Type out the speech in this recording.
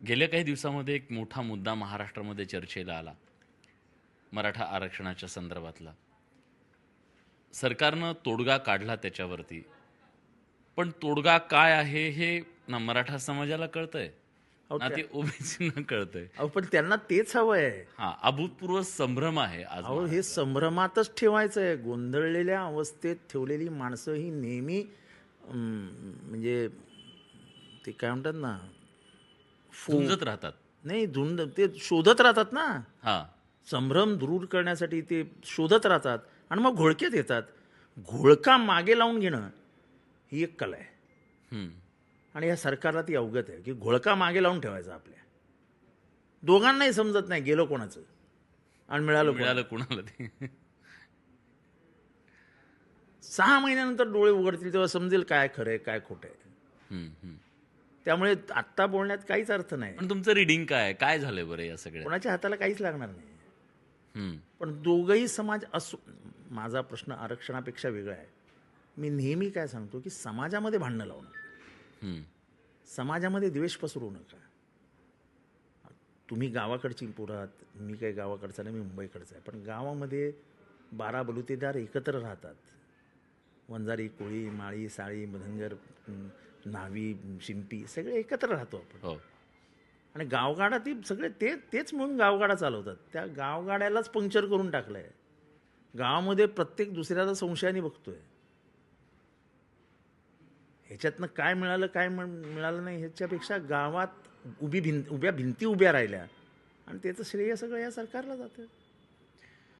गेल्या काही दिवसामध्ये एक मोठा मुद्दा महाराष्ट्रामध्ये चर्चेला आला मराठा आरक्षणाच्या संदर्भातला. सरकारनं तोडगा काढला त्याच्यावरती. पण तोडगा काय आहे हे ना मराठा समाजाला कळतंय ना ते ओबीसीना कळतंय. पण त्यांना तेच हवं आहे हा अभूतपूर्व संभ्रम आहे आज अहो हे संभ्रमातच ठेवायचं आहे गोंधळलेल्या अवस्थेत ठेवलेली माणसं ही नेहमी म्हणजे ते काय म्हणतात ना झुंजत राहतात. नाही धुंड ते शोधत राहतात ना. हा. संभ्रम दूर करण्यासाठी ते शोधत राहतात आणि मग घोळक्यात येतात. घोळका मागे लावून घेणं ही एक कला आहे. आणि या सरकारला ती अवगत आहे की घोळका मागे लावून ठेवायचा आपल्या. दोघांनाही समजत नाही गेलो कोणाचं? आणि मिळालं कोणाला. मिळालं कुणाला ते? सहा महिन्यानंतर डोळे उघडतील तेव्हा समजेल काय खरं आहे काय खोटं आहे. त्यामुळे आत्ता बोलण्यात काहीच अर्थ नाही. पण तुमचं रिडिंग काय? काय झालंय बरं या सगळ्या कोणाच्या हाताला काहीच लागणार नाही. पण दोघंही समाज असो माझा प्रश्न आरक्षणापेक्षा वेगळा आहे. मी नेहमी काय सांगतो की समाजामध्ये भांडणं लावणं हम्म. समाजामध्ये द्वेष पसरू नका. तुम्ही गावाकडची पुरात मी काही गावाकडचा नाही मी मुंबईकडचा आहे. पण गावामध्ये बारा बलुतेदार एकत्र राहतात. वंजारी कोळी माळी साळी मधंगर न्हावी शिंपी सगळे एकत्र राहतो आपण. हो. आणि गावगाडा ती सगळे ते तेच म्हणून गावगाडा चालवतात. त्या गावगाड्यालाच पंक्चर करून टाकलं आहे गावामध्ये प्रत्येक दुसऱ्याला संशयाने बघतोय. ह्याच्यातनं काय मिळालं काय मिळ- मिळालं नाही ह्याच्यापेक्षा गावात उभी भिंत उभ्या भिंती उभ्या राहिल्या. आणि त्याचं श्रेय सगळं या सरकारला जातं.